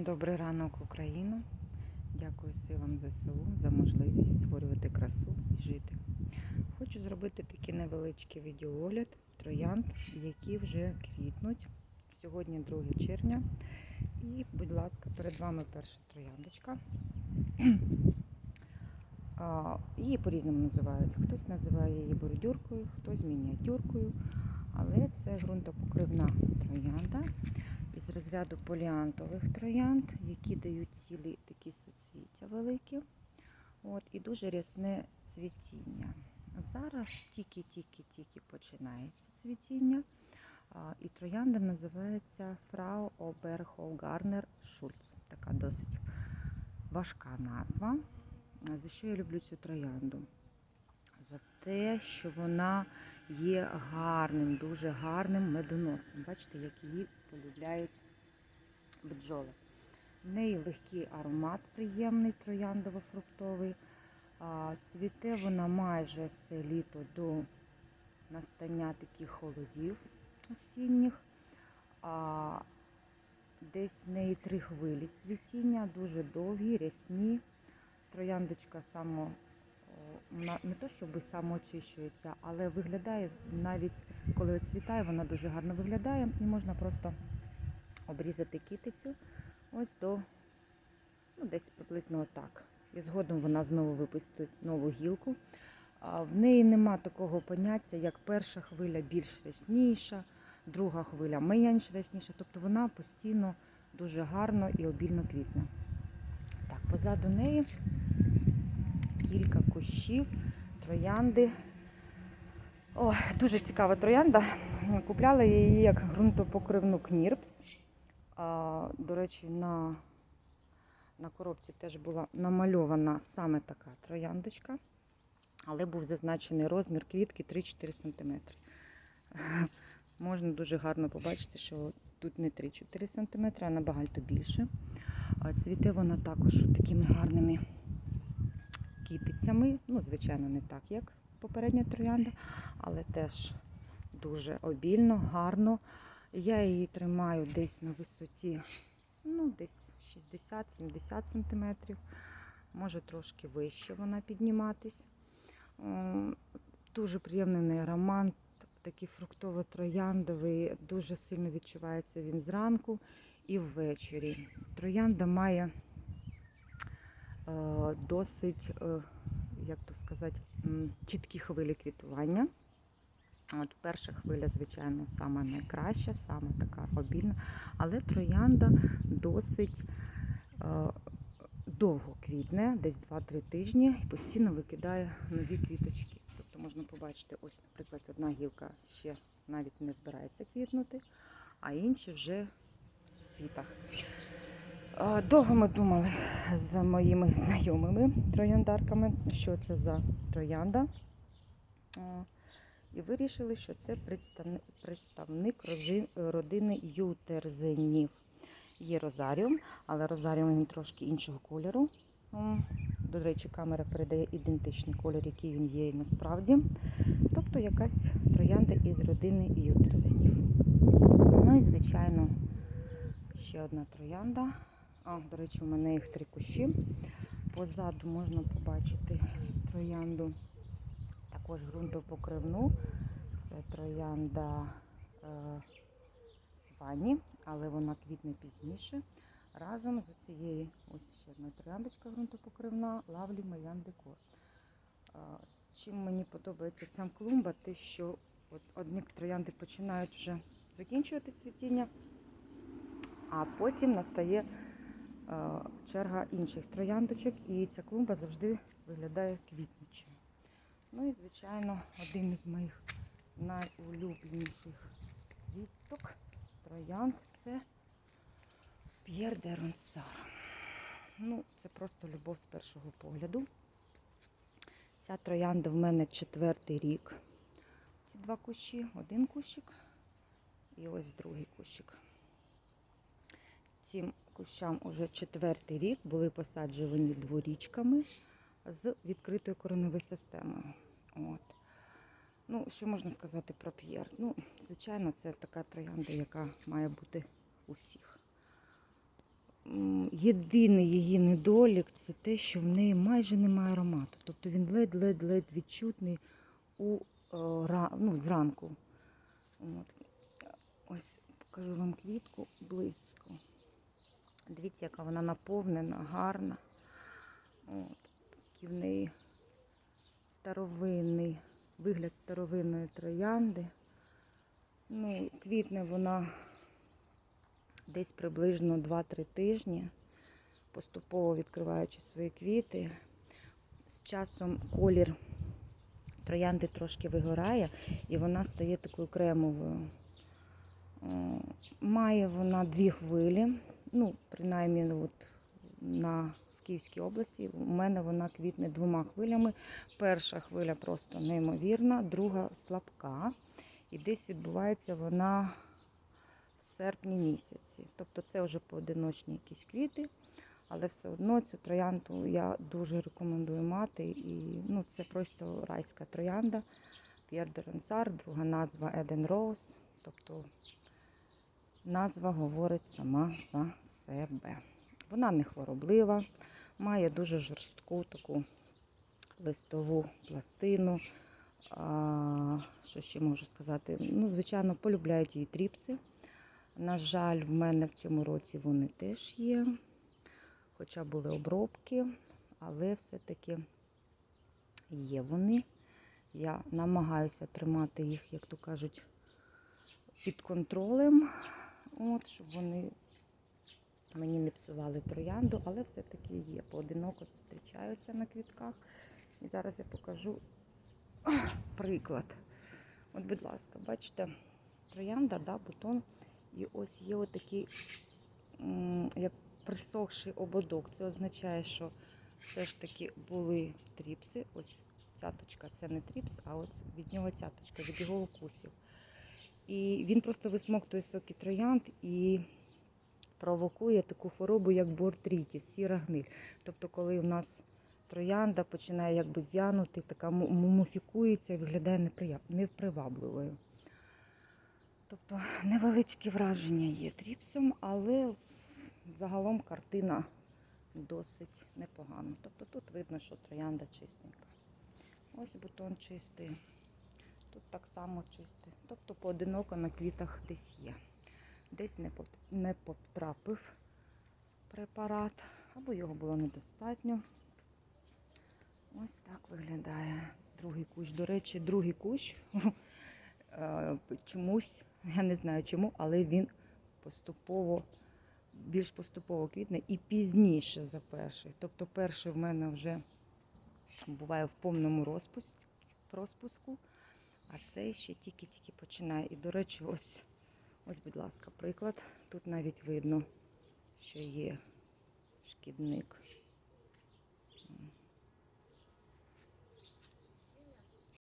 Добрий ранок, Україна. Дякую силам ЗСУ за можливість створювати красу і жити. Хочу зробити такий невеличкий відеоогляд троянд, які вже квітнуть. Сьогодні 2 червня. І, будь ласка, перед вами перша трояндочка. Її по-різному називають. Хтось називає її бордюркою, хтось мініатюркою. Але це ґрунтопокривна троянда із розряду поліантових троянд, які дають цілі такі суцвіття великі. От, і дуже рясне цвітіння. Зараз тільки-тільки-тільки починається цвітіння. І троянда називається Фрау Оберхоугарнер Шульц. Така досить важка назва. За що я люблю цю троянду? За те, що вона є гарним, дуже гарним медоносом. Бачите, як її полюбляють бджоли. В неї легкий аромат, приємний, трояндово-фруктовий. Цвіте вона майже все літо до настання таких холодів осінніх. А, Десь в неї три хвилі цвітіння, дуже довгі, рясні. Трояндочка само вона не то, щоб самоочищується, але виглядає навіть коли цвітає, вона дуже гарно виглядає і можна просто обрізати китицю ось до ну, десь приблизно отак. І згодом вона знову випустить нову гілку. В неї нема такого поняття, як перша хвиля більш рясніша, друга хвиля менш рясніша. Тобто вона постійно дуже гарно і обільно квітне. Так, позаду неї кілька кущів, троянди. О, дуже цікава троянда. Купляла її як ґрунтопокривну кнірпс. А, до речі, на, на коробці теж була намальована саме така трояндочка, але був зазначений розмір квітки 3-4 см. Можна дуже гарно побачити, що тут не 3-4 см, а набагато більше. Цвіте вона також такими гарними кітицями. Ну, звичайно, не так, як попередня троянда, але теж дуже обільно, гарно. Я її тримаю десь на висоті ну, десь 60-70 см. Може трошки вище вона підніматись. Дуже приємний аромат, такий фруктово-трояндовий, дуже сильно відчувається він зранку і ввечері. Троянда має досить, е, як то сказати, чіткі хвилі квітування. От перша хвиля, звичайно, саме найкраща, саме така обільна, але троянда досить е, довго квітне, десь 2-3 тижні, і постійно викидає нові квіточки. Тобто можна побачити, ось, наприклад, одна гілка ще навіть не збирається квітнути, а інші вже в квітах. Е, Довго ми думали з моїми знайомими трояндарками, що це за троянда. Е, І вирішили, що це представник родини ютерзинів. Є розаріум, але розаріум він трошки іншого кольору. До речі, камера передає ідентичний колір, який він є насправді. Тобто якась троянда із родини ютерзинів. Ну і, звичайно, ще одна троянда. А, до речі, у мене їх три кущі. Позаду можна побачити троянду також ґрунтопокривну. Це троянда е, Свані, але вона квітне пізніше. Разом з цією ось ще одна трояндочка ґрунтопокривна Лавлі Маян Декор. Чим мені подобається ця клумба, те, що от одні троянди починають вже закінчувати цвітіння, а потім настає черга інших трояндочок, і ця клумба завжди виглядає квітнучою. Ну і, звичайно, один із моїх найулюбленіших квіток троянд це П'єр де Ронсар. Ну, це просто любов з першого погляду. Ця троянда в мене четвертий рік. Ці два кущі, один кущик і ось другий кущик. Цим кущам уже четвертий рік були посаджені дворічками з відкритою кореневою системою. От. Ну, що можна сказати про П'єр? Ну, звичайно, це така троянда, яка має бути у всіх. єдиний її недолік це те, що в неї майже немає аромату. Тобто він ледь-ледь-ледь відчутний у, е, ну, зранку. От. Ось покажу вам квітку близько. Дивіться, яка вона наповнена, гарна. От. Такий в неї старовинний вигляд старовинної троянди. Ну, квітне вона десь приблизно 2-3 тижні, поступово відкриваючи свої квіти. З часом колір троянди трошки вигорає і вона стає такою кремовою. Має вона дві хвилі. Ну, принаймні, ну, от на в Київській області у мене вона квітне двома хвилями. Перша хвиля просто неймовірна, друга слабка. І десь відбувається вона в серпні місяці. Тобто це вже поодиночні якісь квіти, але все одно цю троянду я дуже рекомендую мати. І ну, це просто райська троянда. П'єр де Ронсар, друга назва Еден Роуз. Тобто назва говорить сама за себе. Вона не хвороблива, має дуже жорстку таку листову пластину. А, що ще можу сказати? Ну, звичайно, полюбляють її тріпси. На жаль, в мене в цьому році вони теж є. Хоча були обробки, але все-таки є вони. Я намагаюся тримати їх, як то кажуть, під контролем, от, щоб вони мені не псували троянду, але все-таки є. Поодиноко зустрічаються на квітках. І зараз я покажу приклад. От, будь ласка, бачите, троянда, да, бутон. І ось є отакий, як присохший ободок. Це означає, що все ж таки були тріпси. Ось цяточка, це не тріпс, а от від нього цяточка, від його укусів. І він просто висмоктує соки троянд і провокує таку хворобу, як бортрітіс, сіра гниль. Тобто, коли у нас троянда починає якби в'янути, така му- муміфікується і виглядає непривабливою. Тобто невеличкі враження є тріпсом, але загалом картина досить непогана. Тобто тут видно, що троянда чистенька. Ось бутон чистий. Тут так само чистий. Тобто поодиноко на квітах десь є. Десь не пот- не потрапив препарат, або його було недостатньо. Ось так виглядає другий кущ. До речі, другий кущ е, чомусь, я не знаю чому, але він поступово, більш поступово квітне і пізніше за перший. Тобто перший в мене вже буває в повному розпуск- розпуску, а цей ще тільки-тільки починає. І, до речі, ось, ось, будь ласка, приклад. Тут навіть видно, що є шкідник.